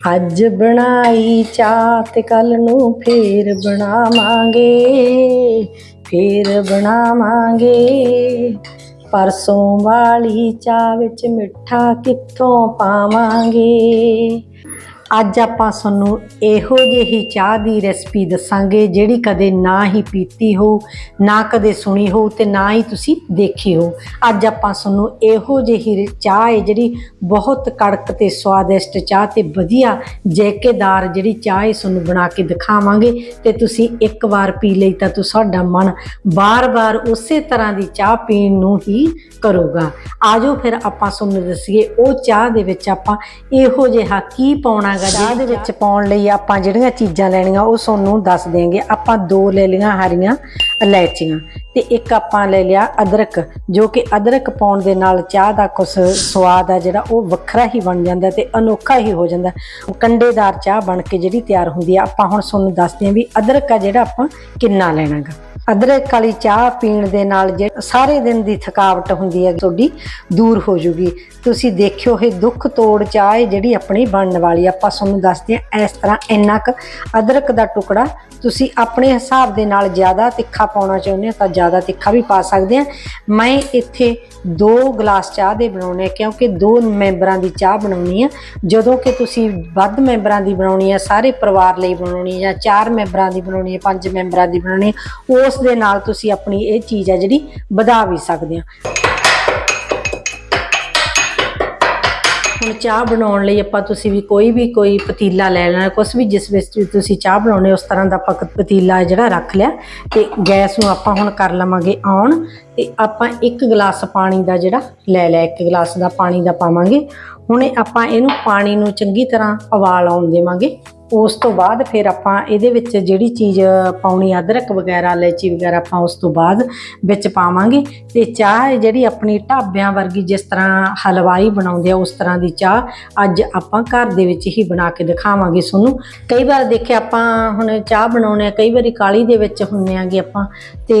ਅੱਜ ਬਣਾਈ ਚਾਹ ਤੇ ਕੱਲ ਨੂੰ ਫੇਰ ਬਣਾਵਾਂਗੇ ਫੇਰ ਬਣਾਵਾਂਗੇ। ਪਰਸੋਂ ਵਾਲੀ ਚਾਹ ਵਿੱਚ ਮਿੱਠਾ ਕਿੱਥੋਂ ਪਾਵਾਂਗੇ? ਅੱਜ ਆਪਾਂ ਤੁਹਾਨੂੰ ਇਹੋ ਜਿਹੀ ਚਾਹ ਦੀ ਰੈਸਪੀ ਦੱਸਾਂਗੇ ਜਿਹੜੀ ਕਦੇ ਨਾ ਹੀ ਪੀਤੀ ਹੋ, ਨਾ ਕਦੇ ਸੁਣੀ ਹੋ ਤੇ ਨਾ ਹੀ ਤੁਸੀਂ ਦੇਖੀ ਹੋ। ਅੱਜ ਆਪਾਂ ਤੁਹਾਨੂੰ ਇਹੋ ਜਿਹੀ ਚਾਹ ਹੈ ਜਿਹੜੀ ਬਹੁਤ ਕੜਕ ਤੇ ਸਵਾਦਿਸ਼ਟ ਚਾਹ ਤੇ ਵਧੀਆ ਜੈਕੇਦਾਰ ਜਿਹੜੀ ਚਾਹ ਹੈ ਤੁਹਾਨੂੰ ਬਣਾ ਕੇ ਦਿਖਾਵਾਂਗੇ ਤੇ ਤੁਸੀਂ ਇੱਕ ਵਾਰ ਪੀ ਲਈ ਤਾਂ ਤੁਹਾਡਾ ਮਨ ਬਾਰ-ਬਾਰ ਉਸੇ ਤਰ੍ਹਾਂ ਦੀ ਚਾਹ ਪੀਣ ਨੂੰ ਹੀ ਕਰੂਗਾ। ਆਜੋ ਫਿਰ ਆਪਾਂ ਤੁਹਾਨੂੰ ਦੱਸੀਏ, ਉਹ ਚਾਹ ਦੇ ਵਿੱਚ ਆਪਾਂ ਇਹੋ ਜਿਹਾ ਕੀ ਪਾਉਣਾ ਪਾਉਣਾਗਾ ਚਾਹ ਦੇ ਵਿੱਚ ਪਾਉਣ ਲਈ ਆਪਾਂ ਜਿਹੜੀਆਂ ਚੀਜ਼ਾਂ ਲੈਣੀਆਂ ਉਹ ਤੁਹਾਨੂੰ ਦੱਸ ਦੇਵਾਂਗੇ ਆਪਾਂ ਦੋ ਲੈ ਲਈਆਂ ਹਰੀਆਂ ਇਲਾਇਚੀਆਂ ਤੇ ਇੱਕ ਆਪਾਂ ਲੈ ਲਿਆ ਅਦਰਕ, ਜੋ ਕਿ ਅਦਰਕ ਪਾਉਣ ਦੇ ਨਾਲ ਚਾਹ ਦਾ ਕੁਝ ਸਵਾਦ ਆ ਜਿਹੜਾ ਉਹ ਵੱਖਰਾ ਹੀ ਬਣ ਜਾਂਦਾ ਤੇ ਅਨੋਖਾ ਹੀ ਹੋ ਜਾਂਦਾ। ਕੰਡੇਦਾਰ ਚਾਹ ਬਣ ਕੇ ਜਿਹੜੀ ਤਿਆਰ ਹੁੰਦੀ ਆ, ਆਪਾਂ ਹੁਣ ਤੁਹਾਨੂੰ ਦੱਸਦੇ ਹਾਂ ਵੀ ਅਦਰਕ ਆ ਜਿਹੜਾ ਆਪਾਂ ਕਿੰਨਾ ਲੈਣਾਗਾ। ਅਦਰਕ ਵਾਲੀ ਚਾਹ ਪੀਣ ਦੇ ਨਾਲ ਜੇ ਸਾਰੇ ਦਿਨ ਦੀ ਥਕਾਵਟ ਹੁੰਦੀ ਹੈ ਤੁਹਾਡੀ ਦੂਰ ਹੋ ਜੂਗੀ। ਤੁਸੀਂ ਦੇਖਿਓ ਇਹ ਦੁੱਖ ਤੋੜ ਚਾਹ ਜਿਹੜੀ ਆਪਣੀ ਬਣਨ ਵਾਲੀ ਆਪਾਂ ਤੁਹਾਨੂੰ ਦੱਸਦੇ ਹਾਂ ਇਸ ਤਰ੍ਹਾਂ ਇੰਨਾ ਕੁ ਅਦਰਕ ਦਾ ਟੁਕੜਾ ਤੁਸੀਂ ਆਪਣੇ ਹਿਸਾਬ ਦੇ ਨਾਲ ਜ਼ਿਆਦਾ ਤਿੱਖਾ ਪਾਉਣਾ ਚਾਹੁੰਦੇ ਹੋ ਤਾਂ ਜ਼ਿਆਦਾ ਤਿੱਖਾ ਵੀ ਪਾ ਸਕਦੇ ਆ। ਮੈਂ ਇੱਥੇ 2 ਗਲਾਸ ਚਾਹ ਦੇ ਬਣਾਉਣੇ ਕਿਉਂਕਿ ਦੋ ਮੈਂਬਰਾਂ ਦੀ ਚਾਹ ਬਣਾਉਣੀ ਆ। ਜਦੋਂ ਕਿ ਤੁਸੀਂ ਵੱਧ ਮੈਂਬਰਾਂ ਦੀ ਬਣਾਉਣੀ ਆ, ਸਾਰੇ ਪਰਿਵਾਰ ਲਈ ਬਣਾਉਣੀ ਆ ਜਾਂ ਚਾਰ ਮੈਂਬਰਾਂ ਦੀ ਬਣਾਉਣੀ ਆ, ਪੰਜ ਮੈਂਬਰਾਂ ਦੀ ਬਣਾਉਣੀ ਉਸ ਦੇ ਨਾਲ ਤੁਸੀਂ ਆਪਣੀ ਇਹ ਚੀਜ਼ ਆ ਜਿਹੜੀ ਵਧਾ ਵੀ ਸਕਦੇ ਆ। ਹੁਣ ਚਾਹ ਬਣਾਉਣ ਲਈ ਆਪਾਂ ਤੁਸੀਂ ਵੀ ਕੋਈ ਵੀ ਕੋਈ ਪਤੀਲਾ ਲੈ ਲੈਣਾ, ਕੁਛ ਵੀ ਜਿਸ ਵਿੱਚ ਤੁਸੀਂ ਚਾਹ ਬਣਾਉਣੇ, ਉਸ ਤਰ੍ਹਾਂ ਦਾ ਆਪਾਂ ਪਤੀਲਾ ਜਿਹੜਾ ਰੱਖ ਲਿਆ ਤੇ ਗੈਸ ਨੂੰ ਆਪਾਂ ਹੁਣ ਕਰ ਲਵਾਂਗੇ ਔਨ ਤੇ ਆਪਾਂ ਇੱਕ ਗਲਾਸ ਪਾਣੀ ਦਾ ਜਿਹੜਾ, ਲੈ ਲਿਆ, ਇੱਕ ਗਲਾਸ ਦਾ ਪਾਣੀ ਦਾ ਪਾਵਾਂਗੇ। ਹੁਣੇ ਆਪਾਂ ਇਹਨੂੰ ਪਾਣੀ ਨੂੰ ਚੰਗੀ ਤਰ੍ਹਾਂ ਉਬਾਲ ਆਉਣ ਦੇਵਾਂਗੇ। ਉਸ ਤੋਂ ਬਾਅਦ ਫਿਰ ਆਪਾਂ ਇਹਦੇ ਵਿੱਚ ਜਿਹੜੀ ਚੀਜ਼ ਪਾਉਣੀ ਅਦਰਕ ਵਗੈਰਾ, ਇਲਾਇਚੀ ਵਗੈਰਾ ਆਪਾਂ ਉਸ ਤੋਂ ਬਾਅਦ ਵਿੱਚ ਪਾਵਾਂਗੇ। ਤੇ ਚਾਹ ਜਿਹੜੀ ਆਪਣੀ ਢਾਬਿਆਂ ਵਰਗੀ ਜਿਸ ਤਰ੍ਹਾਂ ਹਲਵਾਈ ਬਣਾਉਂਦੇ ਆ, ਉਸ ਤਰ੍ਹਾਂ ਦੀ ਚਾਹ ਅੱਜ ਆਪਾਂ ਘਰ ਦੇ ਵਿੱਚ ਹੀ ਬਣਾ ਕੇ ਦਿਖਾਵਾਂਗੇ ਤੁਹਾਨੂੰ। ਕਈ ਵਾਰ ਦੇਖਿਆ ਆਪਾਂ ਹੁਣ ਚਾਹ ਬਣਾਉਣੇ ਆ, ਕਈ ਵਾਰੀ ਕਾਲੀ ਦੇ ਵਿੱਚ ਹੁੰਨੇ ਆਗੇ ਆਪਾਂ, ਤੇ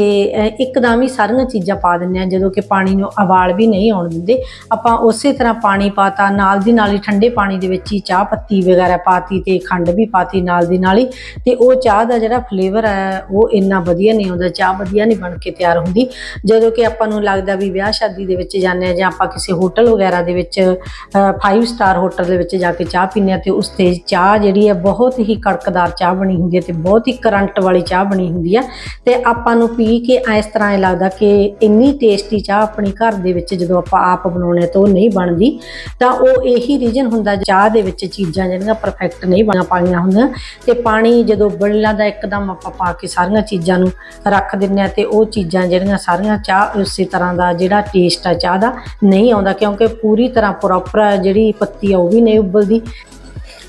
ਇੱਕਦਮ ਹੀ ਸਾਰੀਆਂ ਚੀਜ਼ਾਂ ਪਾ ਦਿੰਦੇ ਆ, ਜਦੋਂ ਕਿ ਪਾਣੀ ਨੂੰ ਉਬਾਲ ਵੀ ਨਹੀਂ ਆਉਣ ਦਿੰਦੇ। ਆਪਾਂ ਉਸੇ ਤਰ੍ਹਾਂ ਪਾਣੀ ਪਾਤਾ, ਨਾਲ ਦੀ ਨਾਲ ਹੀ ਠੰਡੇ ਪਾਣੀ ਦੇ ਵਿੱਚ ਹੀ ਚਾਹ ਪੱਤੀ ਵਗੈਰਾ ਪਾਤੀ ਤੇ ਖੰਡ ਵੀ ਪਾਤੀ ਨਾਲ ਦੀ ਨਾਲ ਹੀ। ਤੇ ਉਹ ਚਾਹ ਦਾ ਜਿਹੜਾ ਫਲੇਵਰ ਹੈ, ਉਹ ਇੰਨਾ ਵਧੀਆ ਨਹੀਂ ਆਉਂਦਾ ਚਾਹ ਵਧੀਆ ਨਹੀਂ ਬਣ ਕੇ ਤਿਆਰ ਹੁੰਦੀ। ਜਦੋਂ ਕਿ ਆਪਾਂ ਨੂੰ ਲੱਗਦਾ ਵੀ ਵਿਆਹ ਸ਼ਾਦੀ ਦੇ ਵਿੱਚ ਜਾਂਦੇ ਆ ਜਾਂ ਆਪਾਂ ਕਿਸੇ ਹੋਟਲ ਵਗੈਰਾ ਦੇ ਵਿੱਚ 5 ਸਟਾਰ ਹੋਟਲ ਦੇ ਵਿੱਚ ਜਾ ਕੇ ਚਾਹ ਪੀਂਦੇ ਆ ਤੇ ਉਸ ਤੇ ਚਾਹ ਜਿਹੜੀ ਹੈ, ਬਹੁਤ ਹੀ ਕੜਕਦਾਰ ਚਾਹ ਬਣੀ ਹੁੰਦੀ ਹੈ ਤੇ ਬਹੁਤ ਹੀ ਕਰੰਟ ਵਾਲੀ ਚਾਹ ਬਣੀ ਹੁੰਦੀ ਹੈ। ਤੇ ਆਪਾਂ ਨੂੰ ਪੀ ਕੇ ਇਸ ਤਰ੍ਹਾਂ ਇਹ ਲੱਗਦਾ ਕਿ ਇੰਨੀ ਟੇਸਟੀ ਚਾਹ ਆਪਣੀ ਘਰ ਦੇ ਵਿੱਚ ਜਦੋਂ ਆਪਾਂ ਆਪ ਬਣਾਉਣੇ ਤਾਂ ਉਹ ਨਹੀਂ ਬਣਦੀ। ਤਾਂ ਉਹ ਇਹੀ ਰੀਜਨ ਹੁੰਦਾ, ਚਾਹ ਦੇ ਵਿੱਚ ਚੀਜ਼ਾਂ ਜਿਹੜੀਆਂ ਪਰਫੈਕਟ ਨਹੀਂ ਬਣਾ ਪਾਉਂਦੀਆਂ ਪਾਈਆਂ ਹੁੰਦੀਆਂ ਤੇ ਪਾਣੀ ਜਦੋਂ ਬੜਲਾ ਦਾ ਇੱਕਦਮ ਆਪਾਂ ਪਾ ਕੇ ਸਾਰੀਆਂ ਚੀਜ਼ਾਂ ਨੂੰ ਰੱਖ ਦਿੰਨੇ ਆ ਤੇ ਉਹ ਚੀਜ਼ਾਂ ਜਿਹੜੀਆਂ ਸਾਰੀਆਂ ਚਾਹ ਉਸੇ ਤਰ੍ਹਾਂ ਦਾ ਜਿਹੜਾ ਟੇਸਟ ਆ ਚਾਹ ਦਾ ਨਹੀਂ ਆਉਂਦਾ ਕਿਉਂਕਿ ਪੂਰੀ ਤਰ੍ਹਾਂ ਪ੍ਰੋਪਰ ਜਿਹੜੀ ਪੱਤੀ ਆ ਉਹ ਵੀ ਨਹੀਂ ਉਬਲਦੀ।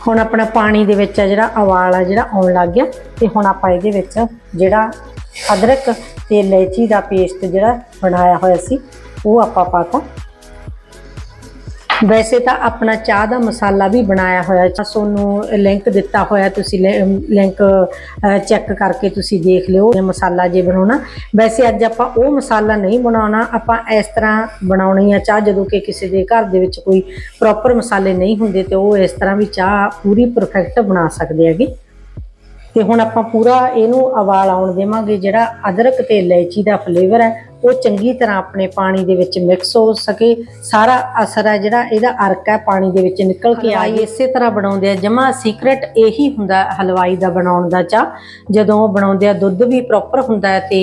ਹੁਣ ਆਪਣਾ ਪਾਣੀ ਦੇ ਵਿੱਚ ਆ ਜਿਹੜਾ ਉਬਾਲ ਆ ਜਿਹੜਾ ਆਉਣ ਲੱਗ ਗਿਆ ਤੇ ਹੁਣ ਆਪਾਂ ਇਹਦੇ ਵਿੱਚ ਜਿਹੜਾ ਅਦਰਕ ਤੇ ਇਲਾਇਚੀ ਦਾ ਪੇਸਟ ਜਿਹੜਾ ਬਣਾਇਆ ਹੋਇਆ ਸੀ ਉਹ ਆਪਾਂ ਪਾਤਾ ਵੈਸੇ ਤਾਂ ਆਪਣਾ ਚਾਹ ਦਾ ਮਸਾਲਾ ਵੀ ਬਣਾਇਆ ਹੋਇਆ ਹੈ। ਤੁਹਾਨੂੰ ਲਿੰਕ ਦਿੱਤਾ ਹੋਇਆ ਤੁਸੀਂ ਲਿੰਕ ਚੈੱਕ ਕਰਕੇ ਤੁਸੀਂ ਦੇਖ ਲਿਓ ਇਹ ਮਸਾਲਾ ਜੇ ਬਣਾਉਣਾ। ਵੈਸੇ ਅੱਜ ਆਪਾਂ ਉਹ ਮਸਾਲਾ ਨਹੀਂ ਬਣਾਉਣਾ, ਆਪਾਂ ਇਸ ਤਰ੍ਹਾਂ ਬਣਾਉਣੀ ਆ ਚਾਹ, ਜਦੋਂ ਕਿ ਕਿਸੇ ਦੇ ਘਰ ਦੇ ਵਿੱਚ ਕੋਈ ਪ੍ਰੋਪਰ ਮਸਾਲੇ ਨਹੀਂ ਹੁੰਦੇ ਤੇ ਉਹ ਇਸ ਤਰ੍ਹਾਂ ਵੀ ਚਾਹ ਪੂਰੀ ਪਰਫੈਕਟ ਬਣਾ ਸਕਦੇ ਹੈਗੇ। ਤੇ ਹੁਣ ਆਪਾਂ ਪੂਰਾ ਇਹਨੂੰ ਉਬਾਲ ਆਉਣ ਦੇਵਾਂਗੇ, ਜਿਹੜਾ ਅਦਰਕ ਤੇ ਇਲਾਇਚੀ ਦਾ ਫਲੇਵਰ ਹੈ ਉਹ ਚੰਗੀ ਤਰ੍ਹਾਂ ਆਪਣੇ ਪਾਣੀ ਦੇ ਵਿੱਚ ਮਿਕਸ ਹੋ ਸਕੇ। ਸਾਰਾ ਅਸਰ ਹੈ ਜਿਹੜਾ ਇਹਦਾ ਅਰਕ ਹੈ ਪਾਣੀ ਦੇ ਵਿੱਚ ਨਿਕਲ ਕੇ ਆਏ। ਇਸੇ ਤਰ੍ਹਾਂ ਬਣਾਉਂਦੇ ਆ ਜਮਾ ਸੀਕ੍ਰੇਟ ਇਹੀ ਹੁੰਦਾ ਹਲਵਾਈ ਦਾ ਬਣਾਉਣ ਦਾ ਚਾਹ ਜਦੋਂ ਬਣਾਉਂਦੇ ਆ ਦੁੱਧ ਵੀ ਪ੍ਰੋਪਰ ਹੁੰਦਾ ਤੇ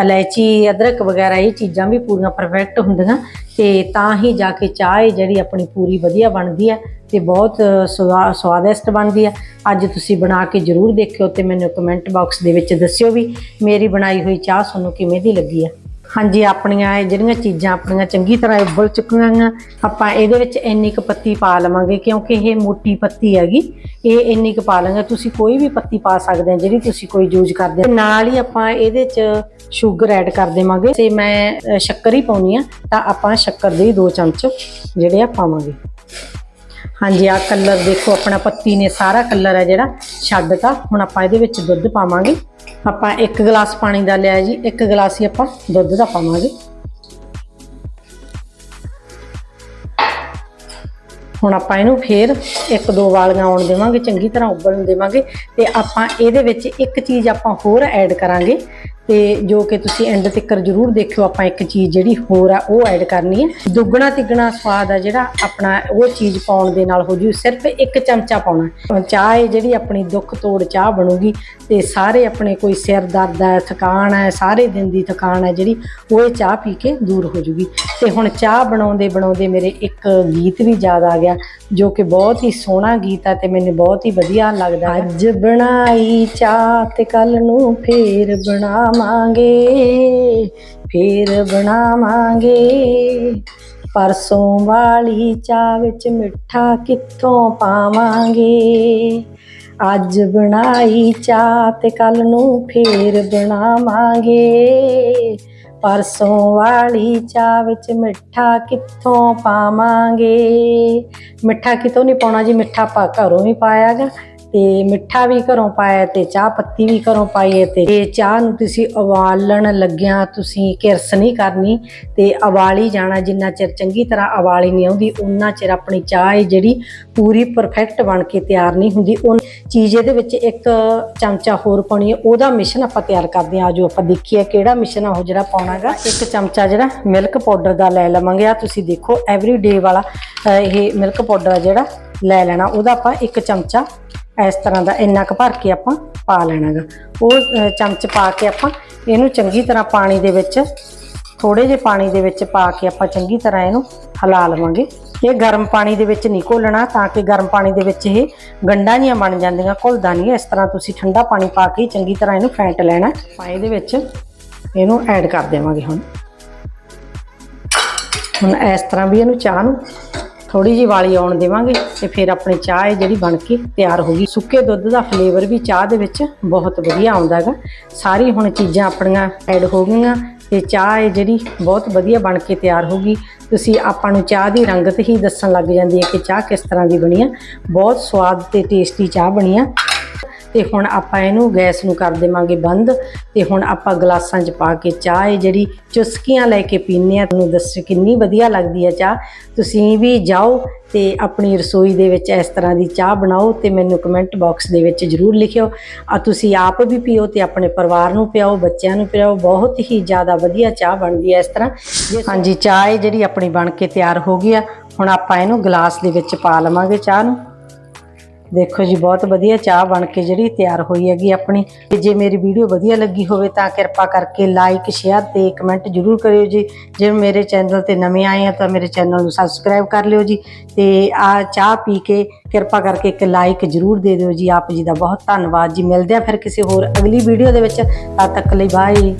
ਇਲਾਇਚੀ ਅਦਰਕ ਵਗੈਰਾ ਇਹ ਚੀਜ਼ਾਂ ਵੀ ਪੂਰੀਆਂ ਪਰਫੈਕਟ ਹੁੰਦੀਆਂ। ਤੇ ਤਾਂ ਹੀ ਜਾ ਕੇ ਚਾਹ ਹੈ ਜਿਹੜੀ ਆਪਣੀ ਪੂਰੀ ਵਧੀਆ ਬਣਦੀ ਹੈ ਤੇ ਬਹੁਤ ਸਵਾ- ਸਵਾਦਿਸ਼ਟ ਬਣਦੀ ਹੈ। ਅੱਜ ਤੁਸੀਂ ਬਣਾ ਕੇ ਜਰੂਰ ਦੇਖਿਓ ਤੇ ਮੈਨੂੰ ਕਮੈਂਟ ਬਾਕਸ ਦੇ ਵਿੱਚ ਦੱਸਿਓ ਵੀ ਮੇਰੀ ਬਣਾਈ ਹੋਈ ਚਾਹ ਤੁਹਾਨੂੰ ਕਿਵੇਂ ਦੀ ਲੱਗੀ ਹੈ। ਹਾਂਜੀ, ਆਪਣੀਆਂ ਇਹ ਜਿਹੜੀਆਂ ਚੀਜ਼ਾਂ ਆਪਣੀਆਂ ਚੰਗੀ ਤਰ੍ਹਾਂ ਉਬਲ ਚੁੱਕੀਆਂ ਆਂ ਆਪਾਂ ਇਹਦੇ ਵਿੱਚ ਇੰਨੀ ਕੁ ਪੱਤੀ ਪਾ ਲਵਾਂਗੇ ਕਿਉਂਕਿ ਇਹ ਮੋਟੀ ਪੱਤੀ ਹੈਗੀ, ਇਹ ਇੰਨੀ ਕੁ ਪਾ ਲਾਂਗੇ ਤੁਸੀਂ ਕੋਈ ਵੀ ਪੱਤੀ ਪਾ ਸਕਦੇ ਆ ਜਿਹੜੀ ਤੁਸੀਂ ਕੋਈ ਯੂਜ਼ ਕਰਦੇ ਆ ਨਾਲ ਹੀ ਆਪਾਂ ਇਹਦੇ 'ਚ ਸ਼ੂਗਰ ਐਡ ਕਰ ਦੇਵਾਂਗੇ ਤੇ ਮੈਂ ਸ਼ੱਕਰ ਹੀ ਪਾਉਣੀ ਆ ਤਾਂ ਆਪਾਂ ਸ਼ੱਕਰ ਦੇ 2 ਚਮਚ ਜਿਹੜੇ ਆ ਪਾਵਾਂਗੇ। ਹਾਂਜੀ ਆ ਕਲਰ ਦੇਖੋ, ਆਪਣਾ ਪੱਤੀ ਨੇ ਸਾਰਾ ਕਲਰ ਹੈ ਜਿਹੜਾ ਛੱਡਤਾ ਹੁਣ ਆਪਾਂ ਇਹਦੇ ਵਿੱਚ ਦੁੱਧ ਪਾਵਾਂਗੇ। ਆਪਾਂ 1 ਗਲਾਸ ਪਾਣੀ ਦਾ ਲਿਆ ਜੀ 1 ਗਲਾਸ ਹੀ ਆਪਾਂ ਦੁੱਧ ਦਾ ਪਾਵਾਂਗੇ। ਹੁਣ ਆਪਾਂ ਇਹਨੂੰ ਫੇਰ ਇੱਕ ਦੋ ਵਾਲੀਆਂ ਆਉਣ ਦੇਵਾਂਗੇ, ਚੰਗੀ ਤਰ੍ਹਾਂ ਉਬਲਣ ਦੇਵਾਂਗੇ ਤੇ ਆਪਾਂ ਇਹਦੇ ਵਿੱਚ ਇੱਕ ਚੀਜ਼ ਆਪਾਂ ਹੋਰ ਐਡ ਕਰਾਂਗੇ ਤੇ ਜੋ ਕਿ ਤੁਸੀਂ ਐਂਡ ਤੱਕ ਜਰੂਰ ਦੇਖਿਓ, ਆਪਾਂ ਇੱਕ ਚੀਜ਼ ਜਿਹੜੀ ਹੋਰ ਆ, ਉਹ ਐਡ ਕਰਨੀ ਹੈ। ਦੁੱਗਣਾ ਤਿੱਗਣਾ ਸਵਾਦ ਆ ਜਿਹੜਾ ਆਪਣਾ, ਉਹ ਚੀਜ਼ ਪਾਉਣ ਦੇ ਨਾਲ ਹੋ ਜੂ, ਸਿਰਫ ਇੱਕ ਚਮਚਾ ਪਾਉਣਾ। ਚਾਹ ਹੈ ਜਿਹੜੀ ਆਪਣੀ ਦੁੱਖ ਤੋੜ ਚਾਹ ਬਣੂਗੀ, ਤੇ ਸਾਰੇ ਆਪਣੇ ਕੋਈ ਸਿਰ ਦਰਦ ਹੈ, ਥਕਾਨ ਹੈ, ਸਾਰੇ ਦਿਨ ਦੀ ਥਕਾਨ ਹੈ ਜਿਹੜੀ, ਉਹ ਇਹ ਚਾਹ ਪੀ ਕੇ ਦੂਰ ਹੋ ਜੂਗੀ। ਤੇ ਹੁਣ ਚਾਹ ਬਣਾਉਂਦੇ ਬਣਾਉਂਦੇ ਮੇਰੇ ਇੱਕ ਗੀਤ ਵੀ ਯਾਦ ਆ ਗਿਆ, ਜੋ ਕਿ ਬਹੁਤ ਹੀ ਸੋਹਣਾ ਗੀਤ ਹੈ ਤੇ ਮੈਨੂੰ ਬਹੁਤ ਹੀ ਵਧੀਆ ਲੱਗਦਾ ਅੱਜ ਬਣਾਈ ਚਾਹ ਤੇ ਕੱਲ ਨੂੰ ਫੇਰ ਬਣਾਵਾਂਗੇ ਫੇਰ ਬਣਾਵਾਂਗੇ। ਪਰਸੋਂ ਵਾਲੀ ਚਾਹ ਵਿੱਚ ਮਿੱਠਾ ਕਿੱਥੋਂ ਪਾਵਾਂਗੇ? ਅੱਜ ਬਣਾਈ ਚਾਹ ਤੇ ਕੱਲ ਨੂੰ ਫੇਰ ਬਣਾਵਾਂਗੇ। ਪਰਸੋਂ ਵਾਲੀ ਚਾਹ ਵਿੱਚ ਮਿੱਠਾ ਕਿੱਥੋਂ ਪਾਵਾਂਗੇ? ਮਿੱਠਾ ਕਿਤੋਂ ਨਹੀਂ ਪਾਉਣਾ ਜੀ? ਮਿੱਠਾ ਆਪਾਂ ਘਰੋਂ ਹੀ ਪਾਇਆਗਾ ਤੇ ਮਿੱਠਾ ਵੀ ਘਰੋਂ ਪਾਇਆ ਤੇ ਚਾਹ ਪੱਤੀ ਵੀ ਘਰੋਂ ਪਾਈ ਹੈ ਤੇ ਇਹ ਚਾਹ ਨੂੰ ਤੁਸੀਂ ਉਬਾਲਣ ਲੱਗਿਆ ਤੁਸੀਂ ਕਿਰਸ ਨਹੀਂ ਕਰਨੀ ਤੇ ਉਬਾਲੀ ਜਾਣਾ, ਜਿੰਨਾ ਚਿਰ ਚੰਗੀ ਤਰ੍ਹਾਂ ਉਬਾਲੀ ਨਹੀਂ ਆਉਂਦੀ ਉਨਾ ਚਿਰ ਆਪਣੀ ਚਾਹ ਹੈ ਜਿਹੜੀ ਪੂਰੀ ਪਰਫੈਕਟ ਬਣ ਕੇ ਤਿਆਰ ਨਹੀਂ ਹੁੰਦੀ। ਉਹ ਚੀਜ਼ ਇਹਦੇ ਵਿੱਚ ਇੱਕ ਚਮਚਾ ਹੋਰ ਪਾਉਣੀ ਹੈ, ਉਹਦਾ ਮਿਸ਼ਰਣ ਆਪਾਂ ਤਿਆਰ ਕਰਦੇ ਹਾਂ। ਆਜੋ ਆਪਾਂ ਦੇਖੀਏ ਕਿਹੜਾ ਮਿਸ਼ਨ ਆ ਉਹ ਜਿਹੜਾ ਪਾਉਣਾਗਾ। ਇੱਕ ਚਮਚਾ ਜਿਹੜਾ ਮਿਲਕ ਪਾਊਡਰ ਦਾ ਲੈ ਲਵਾਂਗੇ। ਆ ਤੁਸੀਂ ਦੇਖੋ ਐਵਰੀ ਡੇ ਵਾਲਾ ਇਹ ਮਿਲਕ ਪਾਊਡਰ ਜਿਹੜਾ ਲੈ ਲੈਣਾ, ਉਹਦਾ ਆਪਾਂ ਇੱਕ ਚਮਚਾ ਇਸ ਤਰ੍ਹਾਂ ਦਾ ਇੰਨਾ ਕੁ ਭਰ ਕੇ ਆਪਾਂ ਪਾ ਲੈਣਾਗਾ। ਉਹ ਚਮਚ ਪਾ ਕੇ ਆਪਾਂ ਇਹਨੂੰ ਚੰਗੀ ਤਰ੍ਹਾਂ ਪਾਣੀ ਦੇ ਵਿੱਚ ਥੋੜੇ ਜਿਹੇ ਪਾਣੀ ਦੇ ਵਿੱਚ ਪਾ ਕੇ ਆਪਾਂ ਚੰਗੀ ਤਰ੍ਹਾਂ ਇਹਨੂੰ ਹਿਲਾ ਲਵਾਂਗੇ। ਇਹ ਗਰਮ ਪਾਣੀ ਦੇ ਵਿੱਚ ਨਹੀਂ ਘੋਲਣਾ, ਤਾਂ ਕਿ ਗਰਮ ਪਾਣੀ ਦੇ ਵਿੱਚ ਇਹ ਗੰਢਾਂ ਜੀਆਂ ਬਣ ਜਾਂਦੀਆਂ, ਘੁਲਦਾ ਨਹੀਂ। ਇਸ ਤਰ੍ਹਾਂ ਤੁਸੀਂ ਠੰਡਾ ਪਾਣੀ ਪਾ ਕੇ ਚੰਗੀ ਤਰ੍ਹਾਂ ਇਹਨੂੰ ਫੈਂਟ ਲੈਣਾ। ਆਪਾਂ ਇਹਦੇ ਵਿੱਚ ਇਹਨੂੰ ਐਡ ਕਰ ਦੇਵਾਂਗੇ ਹੁਣ। ਹੁਣ ਇਸ ਤਰ੍ਹਾਂ ਵੀ ਇਹਨੂੰ ਚਾਹ ਨੂੰ ਥੋੜੀ ਜਿਹੀ ਵਾਲੀ ਆਉਣ ਦੇਵਾਂਗੇ ਤੇ ਫਿਰ ਆਪਣੀ ਚਾਹ ਹੈ ਜਿਹੜੀ ਬਣ ਕੇ ਤਿਆਰ ਹੋ ਗਈ। ਸੁੱਕੇ ਦੁੱਧ ਦਾ ਫਲੇਵਰ ਵੀ ਚਾਹ ਦੇ ਵਿੱਚ ਬਹੁਤ ਵਧੀਆ ਆਉਂਦਾ ਹੈਗਾ। ਸਾਰੀ ਹੁਣ ਚੀਜ਼ਾਂ ਆਪਣੀਆਂ ਐਡ ਹੋ ਗਈਆਂ ਤੇ ਚਾਹ ਹੈ ਜਿਹੜੀ ਬਹੁਤ ਵਧੀਆ ਬਣ ਕੇ ਤਿਆਰ ਹੋ ਗਈ। ਤੁਸੀਂ ਆਪਾਂ ਨੂੰ ਚਾਹ ਦੀ ਰੰਗਤ ਹੀ ਦੱਸਣ ਲੱਗ ਜਾਂਦੀ ਹੈ ਕਿ ਚਾਹ ਕਿਸ ਤਰ੍ਹਾਂ ਦੀ ਬਣੀ ਆ ਬਹੁਤ ਸਵਾਦ ਤੇ ਟੇਸਟੀ ਚਾਹ ਬਣੀ ਆ ਤੇ ਹੁਣ ਆਪਾਂ ਇਹਨੂੰ ਗੈਸ ਨੂੰ ਕਰ ਦੇਵਾਂਗੇ ਬੰਦ ਤੇ ਹੁਣ ਆਪਾਂ ਗਲਾਸਾਂ 'ਚ ਪਾ ਕੇ ਚਾਹ ਹੈ ਜਿਹੜੀ ਚੁਸਕੀਆਂ ਲੈ ਕੇ ਪੀਂਦੇ ਆ ਤੁਹਾਨੂੰ ਦੱਸ ਕਿੰਨੀ ਵਧੀਆ ਲੱਗਦੀ ਹੈ ਚਾਹ। ਤੁਸੀਂ ਵੀ ਜਾਓ ਤੇ ਆਪਣੀ ਰਸੋਈ ਦੇ ਵਿੱਚ ਇਸ ਤਰ੍ਹਾਂ ਦੀ ਚਾਹ ਬਣਾਓ ਤੇ ਮੈਨੂੰ ਕਮੈਂਟ ਬਾਕਸ ਦੇ ਵਿੱਚ ਜਰੂਰ ਲਿਖਿਓ। ਆ ਤੁਸੀਂ ਆਪ ਵੀ ਪੀਓ ਤੇ ਆਪਣੇ ਪਰਿਵਾਰ ਨੂੰ ਪਿਆਓ ਬੱਚਿਆਂ ਨੂੰ ਪਿਆਓ ਬਹੁਤ ਹੀ ਜ਼ਿਆਦਾ ਵਧੀਆ ਚਾਹ ਬਣਦੀ ਹੈ ਇਸ ਤਰ੍ਹਾਂ। ਹਾਂਜੀ। ਚਾਹ ਹੈ ਜਿਹੜੀ ਆਪਣੀ ਬਣ ਕੇ ਤਿਆਰ ਹੋ ਗਈ ਆ ਹੁਣ ਆਪਾਂ ਇਹਨੂੰ ਗਲਾਸ ਦੇ ਵਿੱਚ ਪਾ ਲਵਾਂਗੇ ਚਾਹ ਨੂੰ। ਦੇਖੋ ਜੀ, ਬਹੁਤ ਵਧੀਆ ਚਾਹ ਬਣ ਕੇ ਜਿਹੜੀ ਤਿਆਰ ਹੋਈ ਹੈਗੀ ਆਪਣੀ। ਤੇ ਜੇ ਮੇਰੀ ਵੀਡੀਓ ਵਧੀਆ ਲੱਗੀ ਹੋਵੇ ਤਾਂ ਕਿਰਪਾ ਕਰਕੇ ਲਾਈਕ ਸ਼ੇਅਰ ਤੇ ਕਮੈਂਟ ਜਰੂਰ ਕਰਿਓ ਜੀ। ਜੇ ਮੇਰੇ ਚੈਨਲ ਤੇ ਨਵੇਂ ਆਏ ਆ ਤਾਂ ਮੇਰੇ ਚੈਨਲ ਨੂੰ ਸਬਸਕ੍ਰਾਈਬ ਕਰ ਲਿਓ ਜੀ। ਤੇ ਆ ਚਾਹ ਪੀ ਕੇ ਕਿਰਪਾ ਕਰਕੇ ਇੱਕ ਲਾਈਕ ਜਰੂਰ ਦੇ ਦਿਓ ਜੀ। ਆਪ ਜੀ ਦਾ ਬਹੁਤ ਧੰਨਵਾਦ ਜੀ। ਮਿਲਦੇ ਆ ਫਿਰ ਕਿਸੇ ਹੋਰ ਅਗਲੀ ਵੀਡੀਓ ਦੇ ਵਿੱਚ। ਤਦ ਤੱਕ ਲਈ ਬਾਏ